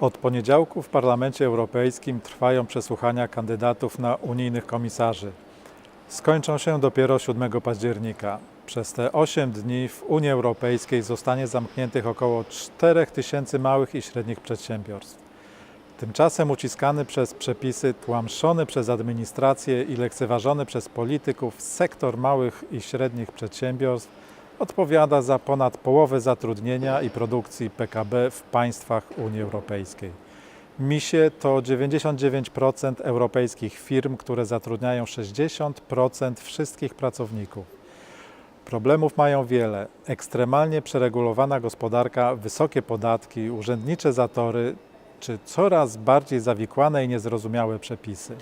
Od poniedziałku w Parlamencie Europejskim trwają przesłuchania kandydatów na unijnych komisarzy. Skończą się dopiero 7 października. Przez te 8 dni w Unii Europejskiej zostanie zamkniętych około 4 tysięcy małych i średnich przedsiębiorstw. Tymczasem uciskany przez przepisy, tłamszony przez administrację i lekceważony przez polityków sektor małych i średnich przedsiębiorstw odpowiada za ponad połowę zatrudnienia i produkcji PKB w państwach Unii Europejskiej. MISie to 99% europejskich firm, które zatrudniają 60% wszystkich pracowników. Problemów mają wiele. Ekstremalnie przeregulowana gospodarka, wysokie podatki, urzędnicze zatory czy coraz bardziej zawikłane i niezrozumiałe przepisy.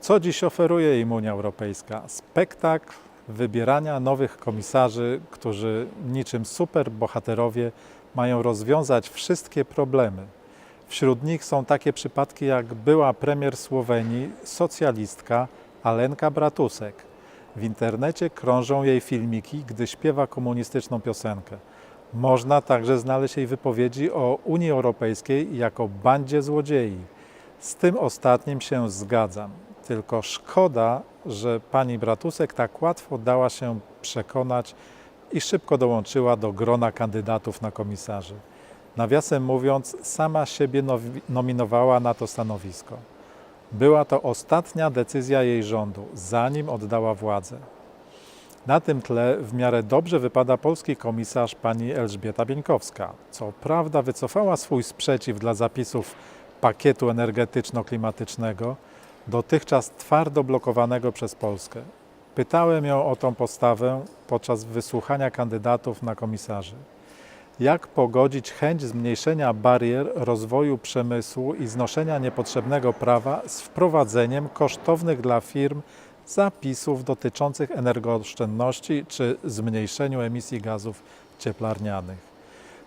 Co dziś oferuje im Unia Europejska? Spektakl wybierania nowych komisarzy, którzy niczym superbohaterowie mają rozwiązać wszystkie problemy. Wśród nich są takie przypadki jak była premier Słowenii, socjalistka Alenka Bratusek. W internecie krążą jej filmiki, gdy śpiewa komunistyczną piosenkę. Można także znaleźć jej wypowiedzi o Unii Europejskiej jako bandzie złodziei. Z tym ostatnim się zgadzam. Tylko szkoda, że pani Bratusek tak łatwo dała się przekonać i szybko dołączyła do grona kandydatów na komisarzy. Nawiasem mówiąc, sama siebie nominowała na to stanowisko. Była to ostatnia decyzja jej rządu, zanim oddała władzę. Na tym tle w miarę dobrze wypada polski komisarz pani Elżbieta Bieńkowska. Co prawda wycofała swój sprzeciw dla zapisów pakietu energetyczno-klimatycznego, dotychczas twardo blokowanego przez Polskę. Pytałem ją o tą postawę podczas wysłuchania kandydatów na komisarzy. Jak pogodzić chęć zmniejszenia barier rozwoju przemysłu i znoszenia niepotrzebnego prawa z wprowadzeniem kosztownych dla firm zapisów dotyczących energooszczędności czy zmniejszeniu emisji gazów cieplarnianych.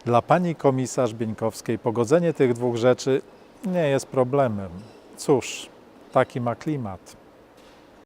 Dla pani komisarz Bieńkowskiej pogodzenie tych dwóch rzeczy nie jest problemem. Cóż, taki ma klimat.